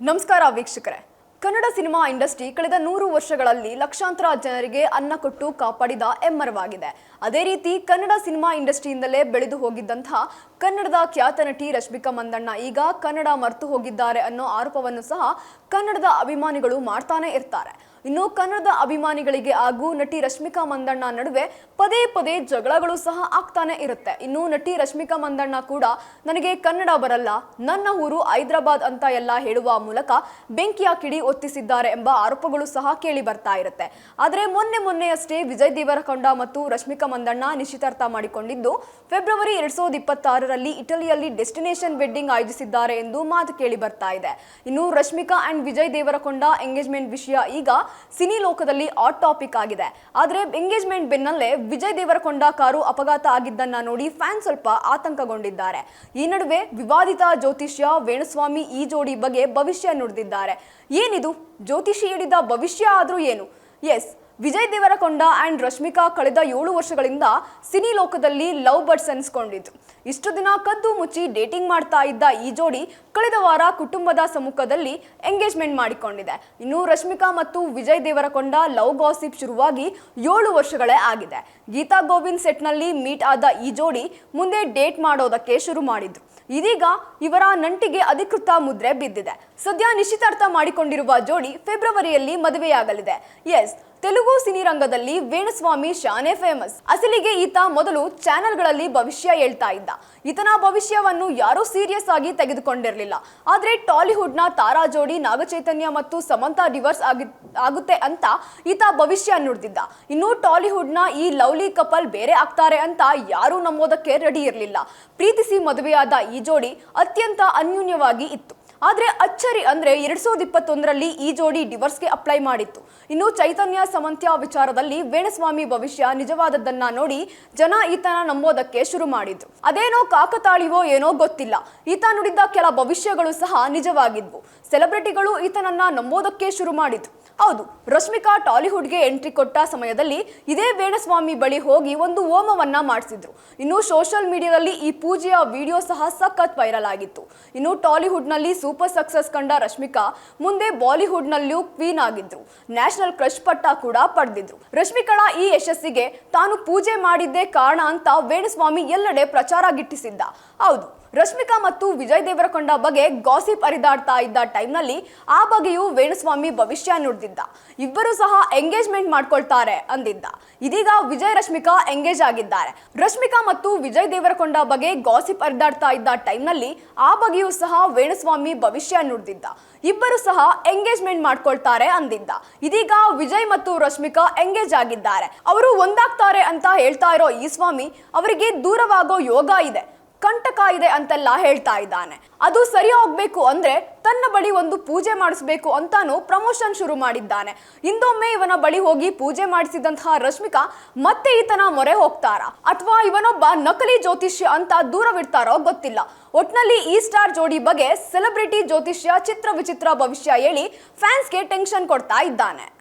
ನಮಸ್ಕಾರ ವೀಕ್ಷಕರೇ. Kannada cinema industry ಕಳೆದ ನೂರು ವರ್ಷಗಳಲ್ಲಿ ಲಕ್ಷಾಂತರ ಜನರಿಗೆ ಅನ್ನ ಕೊಟ್ಟು ಕಾಪಾಡಿದ ಎಮ್ಮರವಾಗಿದೆ ಅದೇ ರೀತಿ ಕನ್ನಡ ಸಿನಿಮಾ ಇಂಡಸ್ಟ್ರಿಯಿಂದಲೇ ಬೆಳೆದು ಹೋಗಿದ್ದಂತಹ ಕನ್ನಡದ ಖ್ಯಾತ ನಟಿ ರಶ್ಮಿಕಾ ಮಂದಣ್ಣ ಈಗ ಕನ್ನಡ ಮರೆತು ಹೋಗಿದ್ದಾರೆ ಅನ್ನೋ ಆರೋಪವನ್ನು ಸಹ ಕನ್ನಡದ ಅಭಿಮಾನಿಗಳು ಮಾಡ್ತಾನೆ ಇರ್ತಾರೆ. ಇನ್ನು ಕನ್ನಡದ ಅಭಿಮಾನಿಗಳಿಗೆ ಹಾಗೂ ನಟಿ ರಶ್ಮಿಕಾ ಮಂದಣ್ಣ ನಡುವೆ ಪದೇ ಪದೇ ಜಗಳಗಳು ಸಹ ಆಗ್ತಾನೆ ಇರುತ್ತೆ. ಇನ್ನು ನಟಿ ರಶ್ಮಿಕಾ ಮಂದಣ್ಣ ಕೂಡ ನನಗೆ ಕನ್ನಡ ಬರಲ್ಲ, ನನ್ನ ಊರು ಹೈದರಾಬಾದ್ ಅಂತ ಎಲ್ಲ ಹೇಳುವ ಮೂಲಕ ಬೆಂಕಿಯ ಕಿಡಿ ಒತ್ತಿಸಿದ್ದಾರೆ ಎಂಬ ಆರೋಪಗಳು ಸಹ ಕೇಳಿ ಬರ್ತಾ ಇರುತ್ತೆ. ಆದರೆ ಮೊನ್ನೆ ಮೊನ್ನೆಯಷ್ಟೇ ವಿಜಯ್ ದೇವರಕೊಂಡ ಮತ್ತು ರಶ್ಮಿಕಾ ಮಂದಣ್ಣ ನಿಶ್ಚಿತಾರ್ಥ ಮಾಡಿಕೊಂಡಿದ್ದು, ಫೆಬ್ರವರಿ ಎರಡ್ ಸಾವಿರದ ಇಪ್ಪತ್ತಾರರಲ್ಲಿ ಇಟಲಿಯಲ್ಲಿ ಡೆಸ್ಟಿನೇಷನ್ ವೆಡ್ಡಿಂಗ್ ಆಯೋಜಿಸಿದ್ದಾರೆ ಎಂದು ಮಾತು ಕೇಳಿ ಬರ್ತಾ ಇದೆ. ಇನ್ನು ರಶ್ಮಿಕಾ ಅಂಡ್ ವಿಜಯ್ ದೇವರಕೊಂಡ ಎಂಗೇಜ್ಮೆಂಟ್ ವಿಷಯ ಈಗ ಸಿನಿ ಲೋಕದಲ್ಲಿ ಆಟ್ ಟಾಪಿಕ್ ಆಗಿದೆ. ಆದರೆ ಎಂಗೇಜ್ಮೆಂಟ್ ಬೆನ್ನಲ್ಲೇ ವಿಜಯ್ ದೇವರಕೊಂಡ ಕಾರು ಅಪಘಾತ ಆಗಿದ್ದನ್ನ ನೋಡಿ ಫ್ಯಾನ್ ಸ್ವಲ್ಪ ಆತಂಕಗೊಂಡಿದ್ದಾರೆ. ಈ ನಡುವೆ ವಿವಾದಿತ ಜ್ಯೋತಿಷ್ಯ, ವೇಣುಸ್ವಾಮಿ ಈ ಜೋಡಿ ಬಗ್ಗೆ ಭವಿಷ್ಯ ನುಡಿದಿದ್ದಾರೆ. ಏನಿದು? ಜ್ಯೋತಿಷಿ ಹೇಳಿದ ಭವಿಷ್ಯ ಆದ್ರೂ ಏನು? ಎಸ್ ವಿಜಯ್ ದೇವರಕೊಂಡ ಆ್ಯಂಡ್ ರಶ್ಮಿಕಾ ಕಳೆದ ಏಳು ವರ್ಷಗಳಿಂದ ಸಿನಿ ಲೋಕದಲ್ಲಿ ಲವ್ ಬರ್ಡ್ಸ್ ಅನ್ಸ್ಕೊಂಡಿದ್ರು ಇಷ್ಟು ದಿನ ಕದ್ದು ಮುಚ್ಚಿ ಡೇಟಿಂಗ್ ಮಾಡ್ತಾ ಇದ್ದ ಈ ಜೋಡಿ ಕಳೆದ ವಾರ ಕುಟುಂಬದ ಸಮ್ಮುಖದಲ್ಲಿ ಎಂಗೇಜ್ಮೆಂಟ್ ಮಾಡಿಕೊಂಡಿದೆ. ಇನ್ನು ರಶ್ಮಿಕಾ ಮತ್ತು ವಿಜಯ್ ದೇವರಕೊಂಡ ಲವ್ ಗಾಸಿಪ್ ಶುರುವಾಗಿ ಏಳು ವರ್ಷಗಳೇ ಆಗಿದೆ. ಗೀತಾ ಗೋವಿಂದ್ ಸೆಟ್ನಲ್ಲಿ ಮೀಟ್ ಆದ ಈ ಜೋಡಿ ಮುಂದೆ ಡೇಟ್ ಮಾಡೋದಕ್ಕೆ ಶುರು ಮಾಡಿದ್ರು. ಇದೀಗ ಇವರ ನಂಟಿಗೆ ಅಧಿಕೃತ ಮುದ್ರೆ ಬಿದ್ದಿದೆ. ಸದ್ಯ ನಿಶ್ಚಿತಾರ್ಥ ಮಾಡಿಕೊಂಡಿರುವ ಜೋಡಿ ಫೆಬ್ರವರಿಯಲ್ಲಿ ಮದುವೆಯಾಗಲಿದೆ. ಎಸ್, ತೆಲುಗು ಸಿನಿರಂಗದಲ್ಲಿ ವೇಣುಸ್ವಾಮಿ ಶಾನೆ ಫೇಮಸ್. ಅಸಲಿಗೆ ಈತ ಮೊದಲು ಚಾನೆಲ್ಗಳಲ್ಲಿ ಭವಿಷ್ಯ ಹೇಳ್ತಾ ಇದ್ದ. ಈತನ ಭವಿಷ್ಯವನ್ನು ಯಾರೂ ಸೀರಿಯಸ್ ಆಗಿ ತೆಗೆದುಕೊಂಡಿರಲಿಲ್ಲ. ಆದ್ರೆ ಟಾಲಿವುಡ್ನ ತಾರಾ ಜೋಡಿ ನಾಗಚೈತನ್ಯ ಮತ್ತು ಸಮಂತಾ ಡಿವರ್ಸ್ ಆಗಿ, ಆಗುತ್ತೆ ಅಂತ ಈತ ಭವಿಷ್ಯ ನುಡಿದಿದ್ದ. ಇನ್ನು ಟಾಲಿವುಡ್ನ ಈ ಲವ್ಲಿ ಕಪಲ್ ಬೇರೆ ಆಗ್ತಾರೆ ಅಂತ ಯಾರೂ ನಂಬೋದಕ್ಕೆ ರೆಡಿ ಇರಲಿಲ್ಲ. ಪ್ರೀತಿಸಿ ಮದುವೆಯಾದ ಈ ಜೋಡಿ ಅತ್ಯಂತ ಅನ್ಯೂನ್ಯವಾಗಿ ಇತ್ತು. ಆದ್ರೆ ಅಚ್ಚರಿ ಅಂದರೆ ಎರಡು ಸಾವಿರದ ಇಪ್ಪತ್ತೊಂದರಲ್ಲಿ ಈ ಜೋಡಿ ಡಿವರ್ಸ್ಗೆ ಅಪ್ಲೈ ಮಾಡಿತ್ತು. ಇನ್ನು ಚೈತನ್ಯ ಸಮಂತ್ಯ ವಿಚಾರದಲ್ಲಿ ವೇಣಸ್ವಾಮಿ ಭವಿಷ್ಯ ನಿಜವಾದದ್ದನ್ನ ನೋಡಿ ಜನ ಈತನ ನಂಬೋದಕ್ಕೆ ಶುರು ಮಾಡಿದ್ರು. ಅದೇನೋ ಕಾಕತಾಳಿವೋ ಏನೋ ಗೊತ್ತಿಲ್ಲ. ಈತ ನುಡಿದ ಕೆಲ ಭವಿಷ್ಯಗಳು ಸಹ ನಿಜವಾಗಿದ್ವು. ಸೆಲೆಬ್ರಿಟಿಗಳು ಈತನನ್ನ ನಂಬೋದಕ್ಕೆ ಶುರು ಮಾಡಿದ್ರು. ಹೌದು, ರಶ್ಮಿಕಾ ಟಾಲಿವುಡ್ಗೆ ಎಂಟ್ರಿ ಕೊಟ್ಟ ಸಮಯದಲ್ಲಿ ಇದೇ ವೇಣಸ್ವಾಮಿ ಬಳಿ ಹೋಗಿ ಒಂದು ಹೋಮವನ್ನ ಮಾಡಿಸಿದ್ರು. ಇನ್ನು ಸೋಷಿಯಲ್ ಮೀಡಿಯಾದಲ್ಲಿ ಈ ಪೂಜೆಯ ವಿಡಿಯೋ ಸಹ ಸಖತ್ ವೈರಲ್ ಆಗಿತ್ತು. ಇನ್ನು ಟಾಲಿವುಡ್ನಲ್ಲಿ ಸೂಪರ್ ಸಕ್ಸಸ್ ಕಂಡ ರಶ್ಮಿಕಾ ಮುಂದೆ ಬಾಲಿವುಡ್ನಲ್ಲೂ ಕ್ವೀನ್ ಆಗಿದ್ರು. ನ್ಯಾಷನಲ್ ಕ್ರಶ್ ಪಟ್ಟ ಕೂಡ ಪಡೆದಿದ್ರು. ರಶ್ಮಿಕಳ ಈ ಯಶಸ್ಸಿಗೆ ತಾನು ಪೂಜೆ ಮಾಡಿದ್ದೇ ಕಾರಣ ಅಂತ ವೇಣುಸ್ವಾಮಿ ಎಲ್ಲೆಡೆ ಪ್ರಚಾರ ಗಿಟ್ಟಿಸಿದ್ದ. ಹೌದು ರಶ್ಮಿಕಾ ಮತ್ತು ವಿಜಯ್ ದೇವರಕೊಂಡ ಬಗ್ಗೆ ಗಾಸಿಪ್ ಅರಿದಾಡ್ತಾ ಇದ್ದ ಟೈಮ್ನಲ್ಲಿ ಆ ಬಗ್ಗೆಯೂ ವೇಣುಸ್ವಾಮಿ ಭವಿಷ್ಯ ನುಡಿದಿದ್ದ. ಇಬ್ಬರು ಸಹ ಎಂಗೇಜ್ಮೆಂಟ್ ಮಾಡ್ಕೊಳ್ತಾರೆ ಅಂದಿದ್ದ. ಇದೀಗ ವಿಜಯ್ ರಶ್ಮಿಕಾ ಎಂಗೇಜ್ ಆಗಿದ್ದಾರೆ. ರಶ್ಮಿಕಾ ಮತ್ತು ವಿಜಯ್ ದೇವರಕೊಂಡ ಬಗ್ಗೆ ಗಾಸಿಪ್ ಅರಿದಾಡ್ತಾ ಇದ್ದ ಟೈಮ್ನಲ್ಲಿ ಆ ಬಗ್ಗೆಯೂ ಸಹ ವೇಣುಸ್ವಾಮಿ ಭವಿಷ್ಯ ನುಡಿದಿದ್ದ. ಇಬ್ಬರು ಸಹ ಎಂಗೇಜ್ಮೆಂಟ್ ಮಾಡ್ಕೊಳ್ತಾರೆ ಅಂದಿದ್ದ. ಇದೀಗ ವಿಜಯ್ ಮತ್ತು ರಶ್ಮಿಕಾ ಎಂಗೇಜ್ ಆಗಿದ್ದಾರೆ. ಅವರು ಒಂದಾಗ್ತಾರೆ ಅಂತ ಹೇಳ್ತಾ ಇರೋ ಈ ಸ್ವಾಮಿ ಅವರಿಗೆ ದೂರವಾಗೋ ಯೋಗ ಇದೆ. ಕಂಟಕ ಇದೆ ಅಂತೆಲ್ಲ ಹೇಳ್ತಾ ಇದ್ದಾನೆ. ಅದು ಸರಿ ಹೋಗ್ಬೇಕು ಅಂದ್ರೆ ತನ್ನ ಬಳಿ ಒಂದು ಪೂಜೆ ಮಾಡಿಸ್ಬೇಕು ಅಂತಾನು ಪ್ರಮೋಷನ್ ಶುರು ಮಾಡಿದ್ದಾನೆ. ಇಂದೊಮ್ಮೆ ಇವನ ಬಳಿ ಹೋಗಿ ಪೂಜೆ ಮಾಡಿಸಿದಂತಹ ರಶ್ಮಿಕಾ ಮತ್ತೆ ಈತನ ಮೊರೆ ಹೋಗ್ತಾರ. ಅಥವಾ ಇವನೊಬ್ಬ ನಕಲಿ ಜ್ಯೋತಿಷ್ಯ ಅಂತ ದೂರವಿಡ್ತಾರೋ ಗೊತ್ತಿಲ್ಲ. ಒಟ್ನಲ್ಲಿ ಈ ಸ್ಟಾರ್ ಜೋಡಿ ಬಗ್ಗೆ ಸೆಲೆಬ್ರಿಟಿ ಜ್ಯೋತಿಷ್ಯ ಚಿತ್ರ ವಿಚಿತ್ರ ಭವಿಷ್ಯ ಹೇಳಿ ಫ್ಯಾನ್ಸ್ಗೆ ಟೆನ್ಷನ್ ಕೊಡ್ತಾ ಇದ್ದಾನೆ.